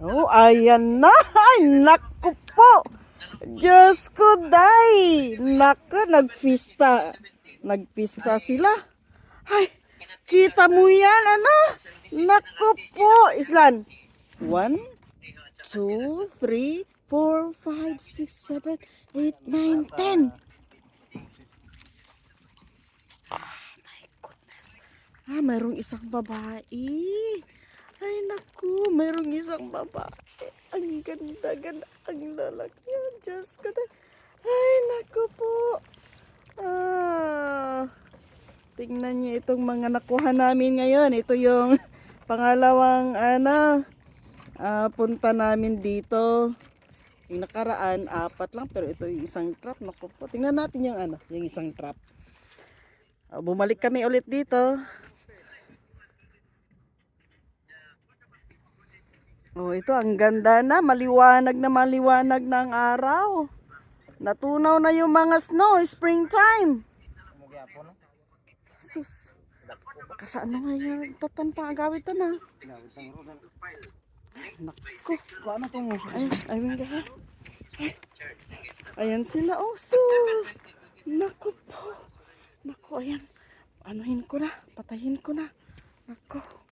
Oh, ayan na. Ay, naku po. Diyos ko, day. Naku, nagpista. Nagpista sila. Ay, kita mo yan, ano? Naku po. Islan. One, two, three, four, five, six, seven, eight, nine, ten. Ah, my goodness. Ah, mayroong isang babae. Ay, naku, mayroong isang babae. Ang ganda, ganda, ang lalaki. Diyos ko na. Ay, naku po. Ah, tingnan niyo itong mga nakuha namin ngayon. Ito yung pangalawang, ano, ah, punta namin dito. Yung nakaraan, apat lang, pero ito yung isang trap. Naku po, tingnan natin yung ano, yung isang trap. Ah, bumalik kami ulit dito. Oh, ito ang ganda na, maliwanag na maliwanag na ang araw. Natunaw na yung mga snow, springtime. Sus. Kasaan na nga yung tatantang agawit to na. Naku. Paano tong Ay, ay, mga ay. Ayan sila, oh, sus. Naku po. Naku, ayan. Anuhin ko na, patayin ko na. Naku.